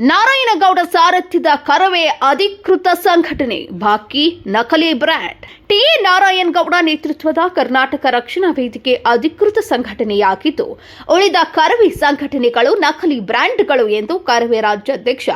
ನಾರಾಯಣಗೌಡ ಸಾರಥ್ಯದ ಕರವೇ ಅಧಿಕೃತ ಸಂಘಟನೆ. ಬಾಕಿ, ನಕಲಿ ಬ್ರ್ಯಾಂಡ್ ಟಿ. ನಾರಾಯಣಗೌಡ ನೇತೃತ್ವದ ಕರ್ನಾಟಕ ರಕ್ಷಣಾ ವೇದಿಕೆ ಅಧಿಕೃತ ಸಂಘಟನೆಯಾಗಿದ್ದು, ಉಳಿದ ಕರವೇ ಸಂಘಟನೆಗಳು ನಕಲಿ ಬ್ರ್ಯಾಂಡ್ಗಳು ಎಂದು ಕರವೇ ರಾಜ್ಯಾಧ್ಯಕ್ಷ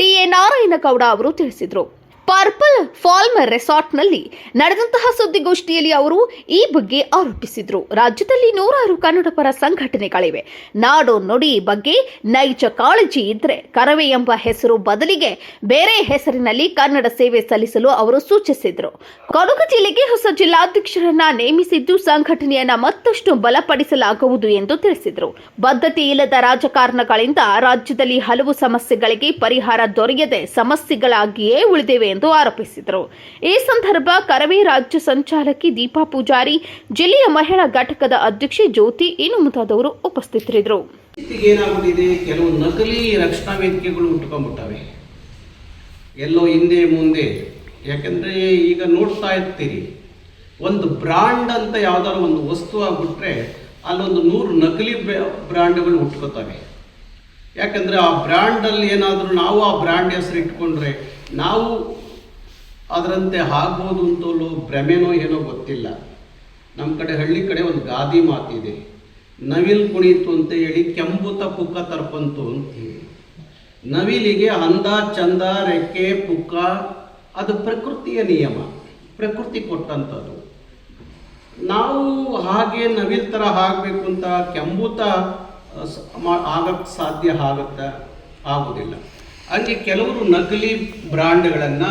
ಎ. ನಾರಾಯಣಗೌಡ ಅವರು ತಿಳಿಸಿದರು. ಪರ್ಪಲ್ ಫಾಲ್ಮರ್ ರೆಸಾರ್ಟ್ನಲ್ಲಿ ನಡೆದಂತಹ ಸುದ್ದಿಗೋಷ್ಠಿಯಲ್ಲಿ ಅವರು ಈ ಬಗ್ಗೆ ಆರೋಪಿಸಿದರು. ರಾಜ್ಯದಲ್ಲಿ ನೂರಾರು ಕನ್ನಡ ಪರ ಸಂಘಟನೆಗಳಿವೆ. ನಾಡು ನುಡಿ ಬಗ್ಗೆ ನೈಜ ಕಾಳಜಿ ಇದ್ರೆ ಕರವೇ ಎಂಬ ಹೆಸರು ಬದಲಿಗೆ ಬೇರೆ ಹೆಸರಿನಲ್ಲಿ ಕನ್ನಡ ಸೇವೆ ಸಲ್ಲಿಸಲು ಅವರು ಸೂಚಿಸಿದರು. ಕೊಡಗು ಜಿಲ್ಲೆಗೆ ಹೊಸ ಜಿಲ್ಲಾಧ್ಯಕ್ಷರನ್ನ ನೇಮಿಸಿದ್ದು ಸಂಘಟನೆಯನ್ನ ಮತ್ತಷ್ಟು ಬಲಪಡಿಸಲಾಗುವುದು ಎಂದು ತಿಳಿಸಿದರು. ಬದ್ಧತೆ ಇಲ್ಲದ ರಾಜಕಾರಣಗಳಿಂದ ರಾಜ್ಯದಲ್ಲಿ ಹಲವು ಸಮಸ್ಯೆಗಳಿಗೆ ಪರಿಹಾರ ದೊರೆಯದೆ ಸಮಸ್ಯೆಗಳಾಗಿಯೇ ಉಳಿದಿವೆ ಎಂದು ಆರೋಪಿಸಿದರು. ಈ ಸಂದರ್ಭ ಕರವೇ ರಾಜ್ಯ ಸಂಚಾಲಕಿ ದೀಪಾ ಪೂಜಾರಿ, ಜಿಲ್ಲೆಯ ಮಹಿಳಾ ಘಟಕದ ಅಧ್ಯಕ್ಷೆ ಜ್ಯೋತಿ ಇನ್ನು ಮುಂತಾದವರು ಉಪಸ್ಥಿತರಿದ್ದರು. ಏನಾಗ್ಬಿಟ್ಟಿದೆ? ಕೆಲವು ನಕಲಿ ರಕ್ಷಣಾ ವೇದಿಕೆಗಳು ಉಟ್ಕೊಂಡ್ಬಿಟ್ಟವೆ ಎಲ್ಲೋ ಹಿಂದೆ ಮುಂದೆ. ಯಾಕಂದ್ರೆ ಈಗ ನೋಡ್ತಾ ಇರ್ತೀರಿ, ಒಂದು ಬ್ರಾಂಡ್ ಅಂತ ಯಾವ್ದಾದ್ರು ಒಂದು ವಸ್ತು ಆಗ್ಬಿಟ್ರೆ ಅಲ್ಲೊಂದು ನೂರು ನಕಲಿ ಬ್ರ್ಯಾಂಡ್ಗಳು ಉಟ್ಕೋತವೆ. ಯಾಕಂದ್ರೆ ಆ ಬ್ರ್ಯಾಂಡಲ್ಲಿ ಏನಾದರೂ ನಾವು ಆ ಬ್ರ್ಯಾಂಡ್ ಹೆಸರು ಇಟ್ಕೊಂಡ್ರೆ ನಾವು ಅದರಂತೆ ಆಗ್ಬೋದು ಅಂತಲೂ ಭ್ರಮೆನೋ ಏನೋ ಗೊತ್ತಿಲ್ಲ. ನಮ್ಮ ಕಡೆ ಹಳ್ಳಿ ಕಡೆ ಒಂದು ಗಾದಿ ಮಾತಿದೆ. ನವಿಲ್ ಕುಣಿತು ಅಂತ ಹೇಳಿ ಕೆಂಬುತ ಪುಕ್ಕ ತರ್ಪಂತು ಅಂತ ಹೇಳಿ. ನವಿಲಿಗೆ ಅಂದ ಚಂದ ರೆಕ್ಕೆ ಪುಕ್ಕ, ಅದು ಪ್ರಕೃತಿಯ ನಿಯಮ. ಪ್ರಕೃತಿ ಕೊಟ್ಟಂಥದ್ದು ನಾವು ಹಾಗೆ ನವಿಲ್ ಥರ ಆಗಬೇಕು ಅಂತ ಕೆಂಬುತ ಆಗಕ್ಕೆ ಸಾಧ್ಯ ಆಗುತ್ತಾ? ಆಗೋದಿಲ್ಲ. ಹಂಗೆ ಕೆಲವರು ನಕಲಿ ಬ್ರಾಂಡ್ಗಳನ್ನು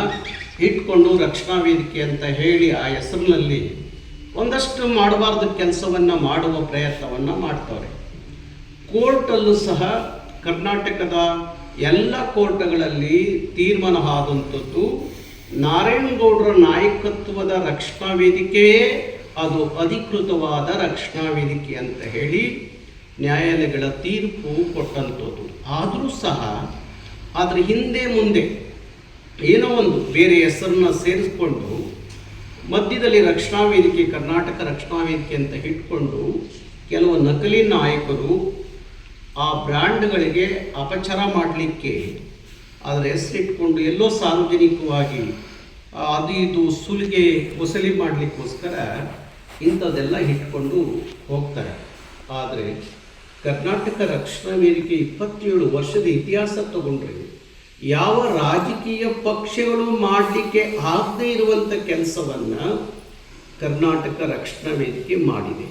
ಇಟ್ಕೊಂಡು ರಕ್ಷಣಾ ವೇದಿಕೆ ಅಂತ ಹೇಳಿ ಆ ಹೆಸರಿನಲ್ಲಿ ಒಂದಷ್ಟು ಮಾಡಬಾರ್ದು ಕೆಲಸವನ್ನು ಮಾಡುವ ಪ್ರಯತ್ನವನ್ನು ಮಾಡ್ತವ್ರೆ. ಕೋರ್ಟಲ್ಲೂ ಸಹ ಕರ್ನಾಟಕದ ಎಲ್ಲ ಕೋರ್ಟ್ಗಳಲ್ಲಿ ತೀರ್ಮಾನ ಆದಂಥದ್ದು ನಾರಾಯಣಗೌಡರ ನಾಯಕತ್ವದ ರಕ್ಷಣಾ ವೇದಿಕೆಯೇ ಅದು ಅಧಿಕೃತವಾದ ರಕ್ಷಣಾ ವೇದಿಕೆ ಅಂತ ಹೇಳಿ ನ್ಯಾಯಾಲಯಗಳ ತೀರ್ಪು ಕೊಟ್ಟಂಥದ್ದು. ಆದರೂ ಸಹ ಅದರ ಹಿಂದೆ ಮುಂದೆ ಏನೋ ಒಂದು ಬೇರೆ ಹೆಸರನ್ನ ಸೇರಿಸ್ಕೊಂಡು ಮಧ್ಯದಲ್ಲಿ ರಕ್ಷಣಾ ವೇದಿಕೆ, ಕರ್ನಾಟಕ ರಕ್ಷಣಾ ವೇದಿಕೆ ಅಂತ ಇಟ್ಕೊಂಡು ಕೆಲವು ನಕಲಿ ನಾಯಕರು ಆ ಬ್ರ್ಯಾಂಡ್ಗಳಿಗೆ ಅಪಚಾರ ಮಾಡಲಿಕ್ಕೆ ಅದರ ಹೆಸರಿಟ್ಕೊಂಡು ಎಲ್ಲೋ ಸಾರ್ವಜನಿಕವಾಗಿ ಅದು ಇದು ಸುಲಿಗೆ ವಸೂಲಿ ಮಾಡಲಿಕ್ಕೋಸ್ಕರ ಇಂಥದ್ದೆಲ್ಲ ಇಟ್ಕೊಂಡು ಹೋಗ್ತಾರೆ. ಆದರೆ ಕರ್ನಾಟಕ ರಕ್ಷಣಾ ವೇದಿಕೆ ಇಪ್ಪತ್ತೇಳು ವರ್ಷದ ಇತಿಹಾಸ ತಗೊಂಡ್ರೆ ಯಾವ ರಾಜಕೀಯ ಪಕ್ಷಗಳು ಮಾಡಲಿಕ್ಕೆ ಆಗದೇ ಇರುವಂಥ ಕೆಲಸವನ್ನು ಕರ್ನಾಟಕ ರಕ್ಷಣಾ ವೇದಿಕೆ ಮಾಡಿದೆ.